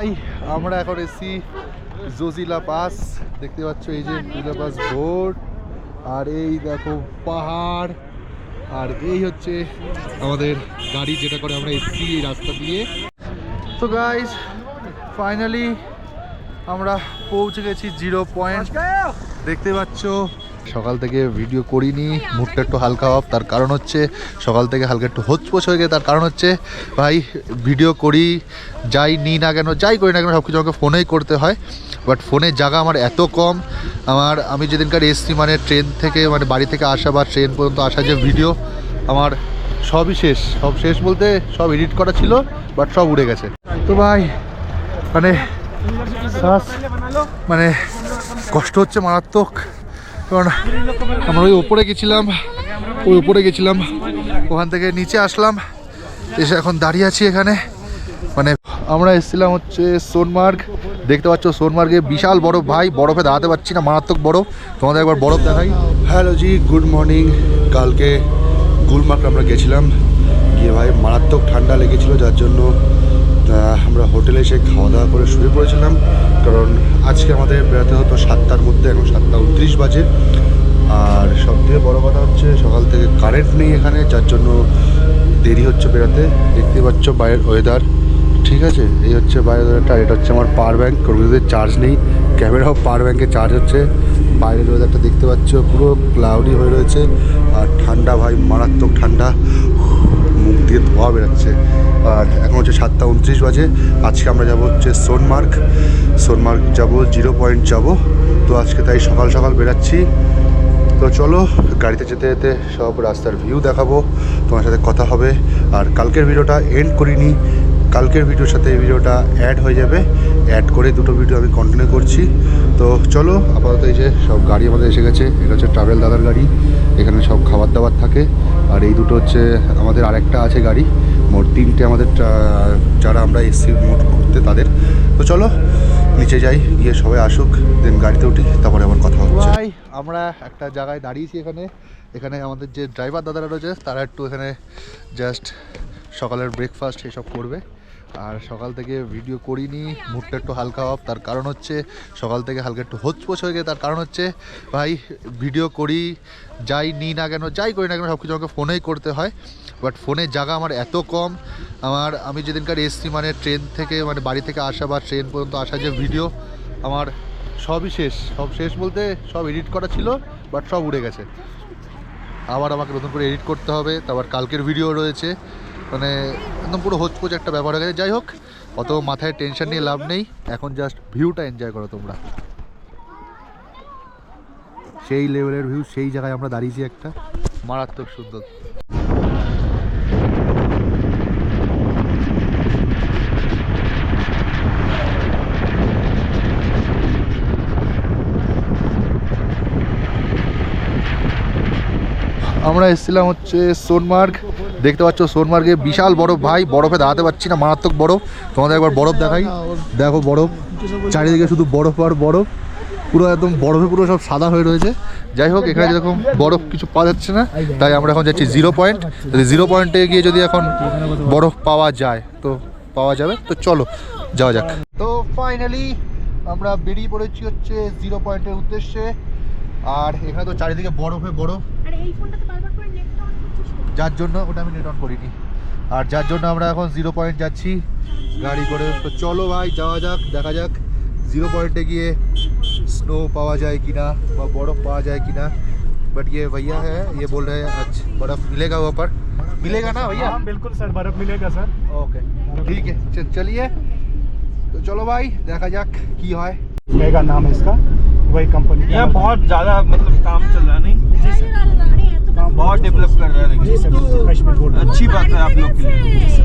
ভাই আমরা এখন এসছি জোজিলা পাস দেখতে পাচ্ছ এই যে জোজিলা পাস বোর্ড। আর এই দেখো পাহাড়। আর এই হচ্ছে আমাদের গাড়ি যেটা করে আমরা এসছি এই রাস্তা দিয়ে। তো গাইস ফাইনালি আমরা পৌঁছে গেছি জিরো পয়েন্ট দেখতে পাচ্ছ সকাল থেকে ভিডিও করিনি, মুডটা একটু হালকা অফ তার কারণ হচ্ছে সকাল থেকে হালকা একটু হোচপোচ হয়ে গেছে, তার কারণ হচ্ছে ভাই ভিডিও করি, যাই নিই না কেন, যাই করি না কেন সব কিছু আমাকে ফোনেই করতে হয়। বাট ফোনের জায়গা আমার এত কম, আমার, আমি যেদিনকার এসছি মানে ট্রেন থেকে মানে বাড়ি থেকে আসা বা ট্রেন পর্যন্ত আসা যে ভিডিও আমার সবই শেষ। সব শেষ বলতে সব এডিট করা ছিল বাট সব উড়ে গেছে। তো ভাই মানে মানে কষ্ট হচ্ছে মারাত্মক। কারণ আমরা ওই ওপরে গেছিলাম, ওই উপরে গেছিলাম, ওখান থেকে নিচে আসলাম, এসে এখন দাঁড়িয়ে আছি এখানে। মানে আমরা এসেছিলাম হচ্ছে সোনমার্গ, দেখতে পাচ্ছ সোনমার্গে বিশাল বরফ ভাই, বরফে দাঁড়াতে পারছি না, মারাত্মক বরফ। তোমাদের একবার বরফ দেখাই। Hello ji, good morning. কালকে গুলমার্গ আমরা গেছিলাম। গিয়ে ভাই মারাত্মক ঠান্ডা লেগেছিল, যার জন্য আমরা হোটেলে এসে খাওয়া দাওয়া করে শুয়ে পড়েছিলাম। কারণ আজকে আমাদের বেড়াতে হতো সাতটার মধ্যে, এখন সাতটা উনত্রিশ বাজে। আর সব থেকে বড়ো কথা হচ্ছে, সকাল থেকে কারেন্ট নেই এখানে, যার জন্য দেরি হচ্ছে বেড়াতে। দেখতে পাচ্ছ বাইরের ওয়েদার ঠিক আছে? এই হচ্ছে বাইরের ওয়েদারটা এটা হচ্ছে আমার পাওয়ার ব্যাঙ্ক কম্পিউটারের চার্জ নেই। ক্যামেরাও পাওয়ার ব্যাঙ্কে চার্জ হচ্ছে। বাইরের ওয়েদারটা দেখতে পাচ্ছ, পুরো ক্লাউডি হয়ে রয়েছে। আর ঠান্ডা, ভাই, মারাত্মক ঠান্ডা। মুখ দিয়ে ধোয়া বেরোচ্ছে। আর এখন হচ্ছে সাতটা উনত্রিশ বাজে। আজকে আমরা যাব হচ্ছে সোনমার্গ। সোনমার্গ যাব, জিরো পয়েন্ট যাব। তো আজকে তাই সকাল সকাল বেরাচ্ছি। তো চলো, গাড়িতে যেতে যেতে সব রাস্তার ভিউ দেখাবো। তোমার সাথে কথা হবে। আর কালকের ভিডিওটা এন্ড করিনি। কালকের ভিডিওর সাথে এই ভিডিওটা অ্যাড হয়ে যাবে। অ্যাড করে দুটো ভিডিও আমি কন্টিনিউ করছি। তো চলো, আপাতত এই যে সব গাড়ি আমাদের এসে গেছে। এটা হচ্ছে ট্রাভেল দাদার গাড়ি। এখানে সব খাবার দাবার থাকে। আর এই দুটো হচ্ছে আমাদের আরেকটা আছে গাড়ি। মোট তিনটে আমাদের যারা আমরা এসছি মোট ঘুরতে তাদের। তো চলো, নিচে যাই, গিয়ে সবাই আসুক দেন গাড়িতে উঠি, তারপরে আবার কথা হচ্ছে। ভাই আমরা একটা জায়গায় দাঁড়িয়েছি এখানে। এখানে আমাদের যে ড্রাইভার দাদারা রয়েছে, তারা একটু এখানে জাস্ট সকালের ব্রেকফাস্ট এসব করবে। আর সকাল থেকে ভিডিও করিনি, মুডটা একটু হালকা অফ তার কারণ হচ্ছে সকাল থেকে হালকা একটু হোচপোচ হয়ে গেছে তার কারণ হচ্ছে ভাই ভিডিও করি, যাই নিই না কেন, যাই করি না কেন সব কিছু আমাকে ফোনেই করতে হয়। বাট ফোনের জায়গা আমার এত কম। আমার, আমি যেদিনকার এসছি মানে ট্রেন থেকে মানে বাড়ি থেকে আসা বা ট্রেন পর্যন্ত আসা যে ভিডিও আমার সবই শেষ। সব শেষ বলতে সব এডিট করা ছিল বাট সব উড়ে গেছে। আবার আমাকে নতুন করে এডিট করতে হবে, তারপর কালকের ভিডিও রয়েছে। মানে একদম পুরো হোচপোচ একটা ব্যাপার হয়ে গেছে। যাই হোক, অত মাথায় টেনশন নিয়ে লাভ নেই। এখন জাস্ট ভিউটা এনজয় করো তোমরা। সেই লেভেলের ভিউ সেই জায়গায় আমরা দাঁড়িয়েছি একটা। মারাত্মক সুন্দর। আমরা এসেছিলাম হচ্ছে সোনমার্গ। দেখতে পাচ্ছ সোনমার্গে বিশাল বরফ, ভাই। বরফে দাঁড়াতে পারছি না, মারাত্মক বরফ। তোমাদের একবার বরফ দেখাই। দেখো বরফ। চারিদিকে শুধু বরফ আর বরফ। পুরো একদম বরফে পুরো সব সাদা হয়ে রয়েছে। যাই হোক, এখানে যেরকম বরফ কিছু পাওয়া যাচ্ছে না, তাই আমরা এখন যাচ্ছি জিরো পয়েন্ট। জিরো পয়েন্টে গিয়ে যদি এখন বরফ পাওয়া যায়, তো পাওয়া যাবে। তো চলো, যাওয়া যাক। তো ফাইনালি আমরা বেরিয়ে পড়েছি হচ্ছে জিরো পয়েন্টের উদ্দেশ্যে। আর এখানে তো চারিদিকে বরফে বরফ। আরে এই ফোনটাতে বারবার করে নেট অন করছিস কেন? যার জন্য ওটা আমি নেট অন করিনি আর যার জন্য আমরা এখন জিরো পয়েন্ট যাচ্ছি গাড়ি করে তো চলো ভাই যাওয়া যাক দেখা যাক জিরো পয়েন্টে গিয়ে स्नो पावा जाए कि ना व बर्फ पावा जाए कि ना बट ये भैया है ये बोल रहे हैं अच्छा बर्फ मिलेगा वहाँ पर मिलेगा ना भैया हाँ बिल्कुल सर बर्फ मिलेगा सर ओके ठीक है च- चलिए तो चलो भाई দেখা যাক কি হয় मेगा नाम है इसका वही कंपनी यहाँ बहुत ज्यादा मतलब काम चल रहा है नहीं बहुत डेवलप कर रहा है जी लेकिन सर बिल्कुल कश्मीर बोर्ड अच्छी बात है आप लोग के लिए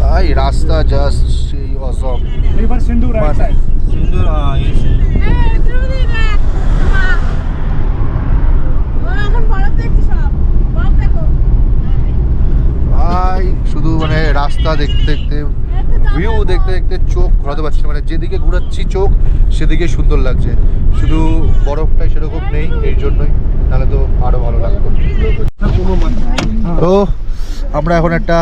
ভাই রাস্তা জাস্ট সেই Assam river Sindhu right side सिंदूर हाँ ये এই ধ্রুবদি দেখ মা ও এখন বরফ দেখছি সব বরফ দেখো ভাই শুধু মানে রাস্তা দেখতে দেখতে ভিউ দেখতে দেখতে চোখ ঘোরাতে পারছি না। মানে যেদিকে ঘোরাচ্ছি চোখ সেদিকে সুন্দর লাগছে শুধু বরফটাই সেরকম নেই এই জন্যই নাহলে তো আরও ভালো লাগতো তো আমরা এখন একটা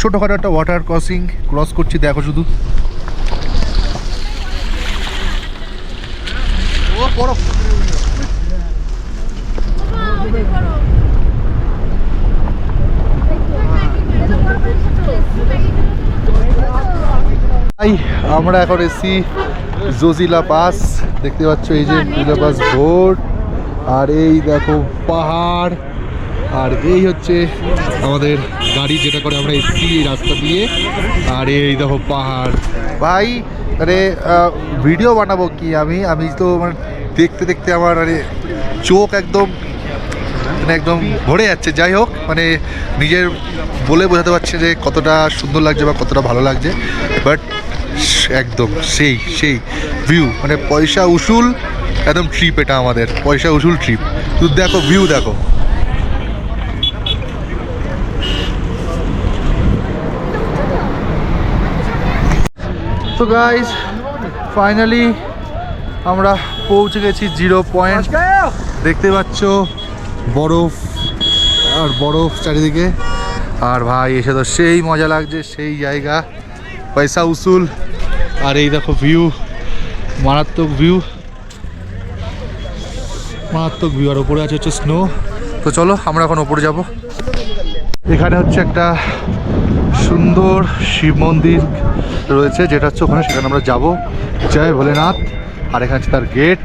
ছোটোখাটো একটা ওয়াটার ক্রসিং ক্রস করছি, দেখো শুধু। আমরা এখন এসি জোজিলা পাস দেখতে পাচ্ছ এই যে জোজিলা পাস বোর্ড আর এই দেখো পাহাড়, আর এই হচ্ছে আমাদের গাড়ি যেটা করে আমরা এসছি রাস্তা দিয়ে। আর এই দেখো পাহাড়। ভাই মানে ভিডিও বানাবো কি আমি? আমি তো মানে দেখতে দেখতে আমার মানে চোখ একদম মানে একদম ভরে যাচ্ছে। যাই হোক মানে নিজের বলে বোঝাতে পারছে যে কতটা সুন্দর লাগছে বা কতটা ভালো লাগছে। বাট একদম সেই সেই ভিউ মানে পয়সা উসুল। একদম ট্রিপ এটা আমাদের। পয়সা উসুল ট্রিপ তুই দেখো ভিউ দেখো। তো গাইজ ফাইনালি আমরা পৌঁছে গেছি জিরো পয়েন্ট দেখতে পাচ্ছ, বরফ আর বরফ চারিদিকে। আর ভাই, এসে তো সেই মজা লাগছে, সেই জায়গা। পয়সা উসুল। আর এই দেখো ভিউ মারাত্মক ভিউ মারাত্মক ভিউ আর ওপরে আছে হচ্ছে স্নো তো চলো আমরা এখন ওপরে যাব এখানে হচ্ছে একটা সুন্দর শিব মন্দির রয়েছে যেটা হচ্ছে ওখানে সেখানে আমরা যাব জয় ভোলেনাথ আর এখানে হচ্ছে তার গেট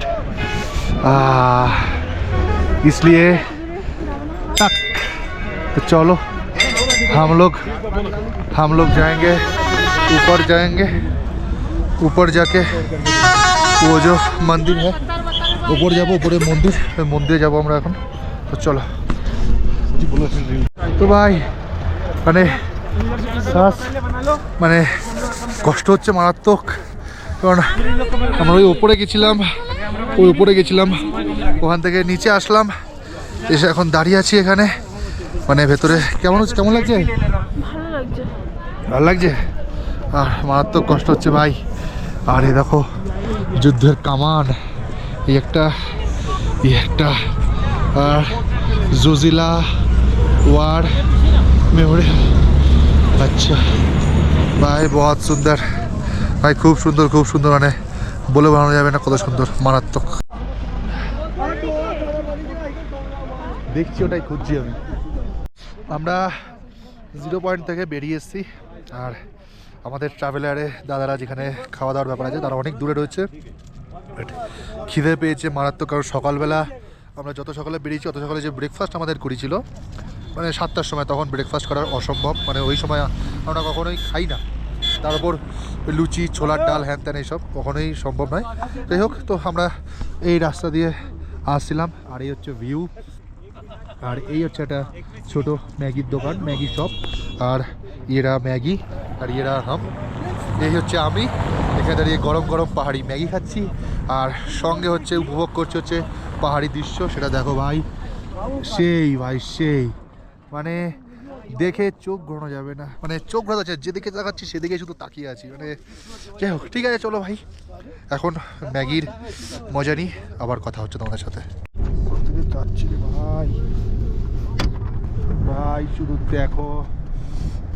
इसलिए तक तो चलो हम लोग हम लोग जाएंगे ऊपर जाएंगे ऊपर जाके वो जो मंदिर है ওপর যাব ওপরে মন্দির মন্দিরে যাব আমরা এখন। তো চলো। তো ভাই মানে মানে কষ্ট হচ্ছে মারাত্মক। কারণ আমরা ওই ওপরে গেছিলাম ওই উপরে গেছিলাম ওখান থেকে নিচে আসলাম এসে এখন দাঁড়িয়ে আছি এখানে। মানে ভেতরে কেমন হচ্ছে কেমন লাগছে। ভালো লাগছে? আর মারাত্মক কষ্ট হচ্ছে ভাই। আর এ দেখো যুদ্ধের কামান। একটা একটা আর জোজিলা ওয়ার মেমোরিয়াল আচ্ছা ভাই, বহুত সুন্দর। ভাই, খুব সুন্দর খুব সুন্দর মানে বলে বানানো যাবে না কত সুন্দর, মারাত্মক। দেখছি, ওটাই খুঁজছি আমি। আমরা জিরো পয়েন্ট থেকে বেরিয়ে এসেছি, আর আমাদের ট্রাভেলারে দাদারা যেখানে খাওয়া দাওয়ার ব্যাপার আছে, তারা অনেক দূরে রয়েছে। খিদে পেয়েছে মারাত্মক, কারণ সকালবেলা আমরা যত সকালে বেরিয়েছি অত সকালে যে ব্রেকফাস্ট আমাদের করেছিল মানে সাতটার সময় তখন ব্রেকফাস্ট করা অসম্ভব। মানে ওই সময় আমরা কখনোই খাই না। তার উপর লুচি, ছোলার ডাল, হ্যান ত্যান এইসব কখনোই সম্ভব নয়। যাই হোক, তো আমরা এই রাস্তা দিয়ে আসছিলাম, আর এই হচ্ছে ভিউ আর এই হচ্ছে একটা ছোট ম্যাগির দোকান, ম্যাগি শপ আর এরা ম্যাগি, আর এরা হাম। এই হচ্ছে আমি এখানে দাঁড়িয়ে গরম গরম পাহাড়ি ম্যাগি খাচ্ছি। আর সঙ্গে হচ্ছে উপভোগ করছে হচ্ছে পাহাড়ি দৃশ্য সেটা দেখো ভাই। সেই ভাই সেই। মানে দেখে চোখ ঘোরানো যাবে না। মানে চোখ ঘোরাতে যাচ্ছে যেদিকে তাকাচ্ছি সেদিকে শুধু তাকিয়ে আছি। মানে যাই হোক ঠিক আছে চলো ভাই। এখন ম্যাগির মজা নিই আবার কথা হচ্ছে তোমাদের সাথে। ভাই? ভাই শুধু দেখো।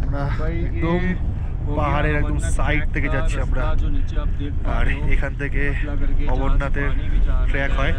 আমরা একদম পাহাড়ের একদম সাইড থেকে যাচ্ছি আমরা। আর এখান থেকে অমরনাথের ট্র্যাক হয়।